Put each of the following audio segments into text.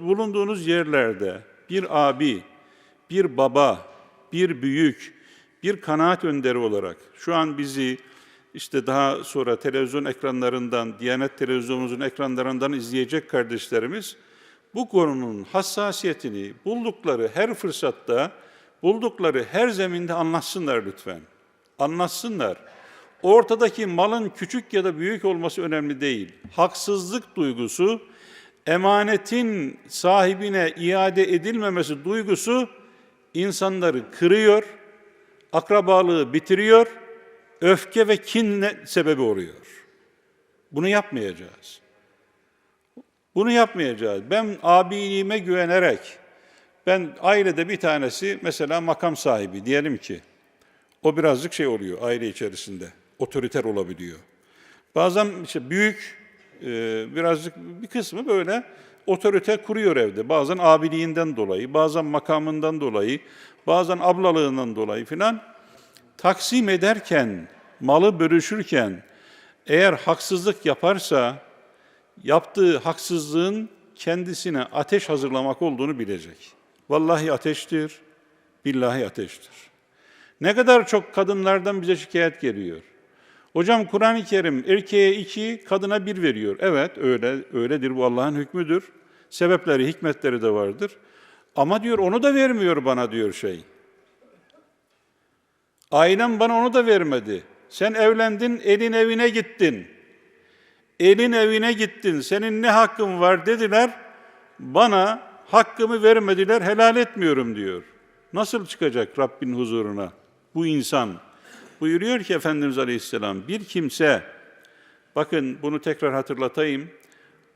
Bulunduğunuz yerlerde bir abi, bir baba, bir büyük, bir kanaat önderi olarak şu an bizi işte daha sonra televizyon ekranlarından, Diyanet Televizyonumuzun ekranlarından izleyecek kardeşlerimiz bu konunun hassasiyetini buldukları her fırsatta, buldukları her zeminde anlatsınlar lütfen. Anlatsınlar. Ortadaki malın küçük ya da büyük olması önemli değil. Haksızlık duygusu, emanetin sahibine iade edilmemesi duygusu insanları kırıyor, akrabalığı bitiriyor, öfke ve kin sebebi oluyor. Bunu yapmayacağız. Bunu yapmayacağız. Ben abiliğime güvenerek, ben ailede bir tanesi mesela makam sahibi diyelim ki, o birazcık şey oluyor aile içerisinde, otoriter olabiliyor. Bazen işte büyük, birazcık bir kısmı böyle otorite kuruyor evde. Bazen abiliğinden dolayı, bazen makamından dolayı, bazen ablalığından dolayı filan. Taksim ederken, malı bölüşürken eğer haksızlık yaparsa, yaptığı haksızlığın kendisine ateş hazırlamak olduğunu bilecek. Vallahi ateştir, billahi ateştir. Ne kadar çok kadınlardan bize şikayet geliyor. Hocam Kur'an-ı Kerim erkeğe iki, kadına bir veriyor. Evet öyle öyledir bu Allah'ın hükmüdür. Sebepleri, hikmetleri de vardır. Ama diyor onu da vermiyor bana diyor şey. Ailem bana onu da vermedi. Sen evlendin, elin evine gittin. Elin evine gittin. Senin ne hakkın var dediler. Bana hakkımı vermediler, helal etmiyorum diyor. Nasıl çıkacak Rabbin huzuruna bu insan? Buyuruyor ki Efendimiz Aleyhisselam, bir kimse, bakın bunu tekrar hatırlatayım,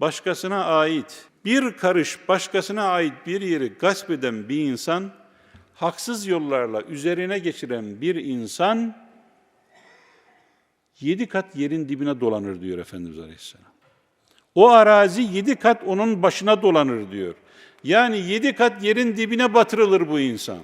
başkasına ait, bir karış başkasına ait bir yeri gasp eden bir insan, haksız yollarla üzerine geçiren bir insan, yedi kat yerin dibine dolanır diyor Efendimiz Aleyhisselam. O arazi yedi kat onun başına dolanır diyor. Yani yedi kat yerin dibine batırılır bu insan.